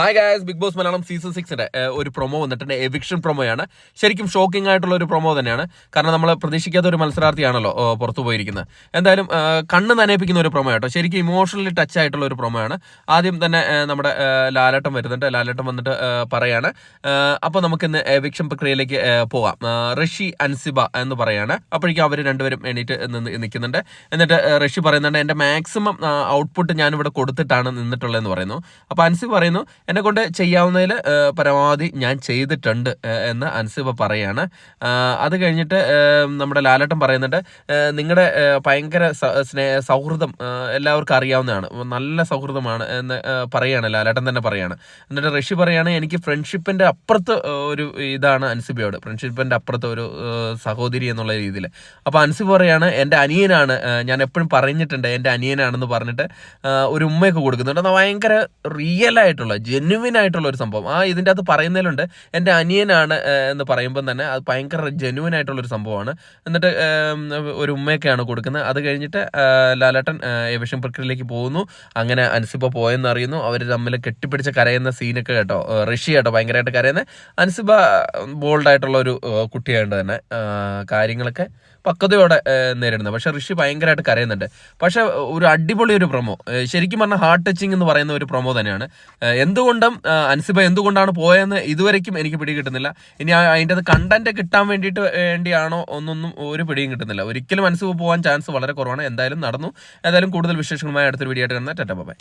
Hi guys Bigg Boss Malayalam season സിക്സിന്റെ ഒരു promo വന്നിട്ടുണ്ട്. Eviction പ്രൊമോയാണ് ശരിക്കും ഷോക്കിംഗ് ആയിട്ടുള്ള ഒരു പ്രൊമോ തന്നെയാണ്. കാരണം നമ്മൾ പ്രതീക്ഷിക്കാത്ത ഒരു മത്സരാർത്ഥിയാണല്ലോ പുറത്തു പോയിരിക്കുന്നത്. എന്തായാലും കണ്ണ് നനയിപ്പിക്കുന്ന ഒരു പ്രൊമോ ആട്ടോ. ശരിക്കും ഇമോഷണലി ടച്ച് ആയിട്ടുള്ള ഒരു പ്രൊമോയാണ് ആദ്യം തന്നെ നമ്മുടെ ലാലേട്ടം വരുന്നുണ്ട്. ലാലേട്ടം വന്നിട്ട് പറയാണ്. അപ്പോൾ നമുക്കിന്ന് എവിക്ഷൻ പ്രക്രിയയിലേക്ക് പോകാം റഷി അൻസിബ എന്ന് പറയാണ്. അപ്പോഴേക്കും അവർ രണ്ടുപേരും എണീറ്റ് നിന്ന് നിൽക്കുന്നുണ്ട്. എന്നിട്ട് റഷി പറയുന്നുണ്ട് എന്റെ മാക്സിമം ഔട്ട്പുട്ട് ഞാനിവിടെ കൊടുത്തിട്ടാണ് നിന്നിട്ടുള്ളതെന്ന് പറയുന്നു. അപ്പോൾ അൻസിബ പറയുന്നു എന്നെ കൊണ്ട് ചെയ്യാവുന്നതിൽ പരമാവധി ഞാൻ ചെയ്തിട്ടുണ്ട് എന്ന് അൻസിബ പറയാണ്. അത് കഴിഞ്ഞിട്ട് നമ്മുടെ ലാലട്ടൻ പറയുന്നുണ്ട് നിങ്ങളുടെ ഭയങ്കര സ്നേഹ സൗഹൃദം എല്ലാവർക്കും അറിയാവുന്നതാണ്. നല്ല സൗഹൃദമാണ് എന്ന് പറയാണ് ലാലേട്ടൻ തന്നെ പറയാണ്. എന്നിട്ട് ഋഷി പറയാണ് എനിക്ക് ഫ്രണ്ട്ഷിപ്പിന്റെ അപ്പുറത്ത് ഒരു ഇതാണ് അൻസിബയോട്. ഫ്രണ്ട്ഷിപ്പിന്റെ അപ്പുറത്ത് ഒരു സഹോദരി എന്നുള്ള രീതിയിൽ അപ്പോൾ അൻസിബ് പറയാണ് എന്റെ അനിയനാണ് ഞാൻ എപ്പോഴും പറഞ്ഞിട്ടുണ്ട് എന്റെ അനിയനാണെന്ന് പറഞ്ഞിട്ട് ഒരു ഉമ്മയൊക്കെ കൊടുക്കുന്നുണ്ട്. എന്നാൽ ഭയങ്കര റിയൽ ആയിട്ടുള്ള ജെന്യുവിൻ ആയിട്ടുള്ള ഒരു സംഭവം. ആ ഇതിന്റെ അകത്ത് പറയുന്നതിലുണ്ട് എന്റെ അനിയനാണ് എന്ന് പറയുമ്പം തന്നെ അത് ഭയങ്കര ആയിട്ടുള്ള ഒരു സംഭവമാണ്. എന്നിട്ട് ഒരു ഉമ്മയൊക്കെയാണ് കൊടുക്കുന്നത്. അത് കഴിഞ്ഞിട്ട് ലാലേട്ടൻ എവിഷൻ പ്രക്രിയയിലേക്ക് പോകുന്നു. അങ്ങനെ അൻസിബ പോയെന്ന് അറിയുന്നു അവർ തമ്മിൽ കെട്ടിപ്പിടിച്ച് കരയുന്ന സീനൊക്കെ കേട്ടോ ഋഷി കേട്ടോ ഭയങ്കരമായിട്ട് കരയുന്നത് അൻസിബ ബോൾഡായിട്ടുള്ള ഒരു കുട്ടിയായത് തന്നെ. കാര്യങ്ങളൊക്കെ പക്വതയോടെ നേരിടുന്നത്. പക്ഷെ ഋഷി ഭയങ്കരമായിട്ട് കരയുന്നുണ്ട്. പക്ഷെ ഒരു അടിപൊളി ഒരു പ്രൊമോ. ശരിക്കും പറഞ്ഞാൽ ഹാർട്ട് ടച്ചിങ് എന്ന് പറയുന്ന ഒരു പ്രൊമോ തന്നെയാണ്. എന്തുകൊണ്ടും അൻസിബ എന്തുകൊണ്ടാണ് പോയതെന്ന് ഇതുവരേക്കും എനിക്ക് പിടി കിട്ടുന്നില്ല ഇനി അതിന്റെ അത് കണ്ടന്റ് കിട്ടാൻ വേണ്ടിയിട്ട് വേണ്ടിയാണോ ഒന്നൊന്നും ഒരു പിടിയും കിട്ടുന്നില്ല. ഒരിക്കലും അൻസിബ പോകാൻ ചാൻസ് വളരെ കുറവാണ്. എന്തായാലും നടന്നു. ഏതായാലും കൂടുതൽ വിശേഷങ്ങളുമായി അടുത്തൊരു വീഡിയോ ആയിട്ട് കാണുന്ന ടെറ്റ ബൈ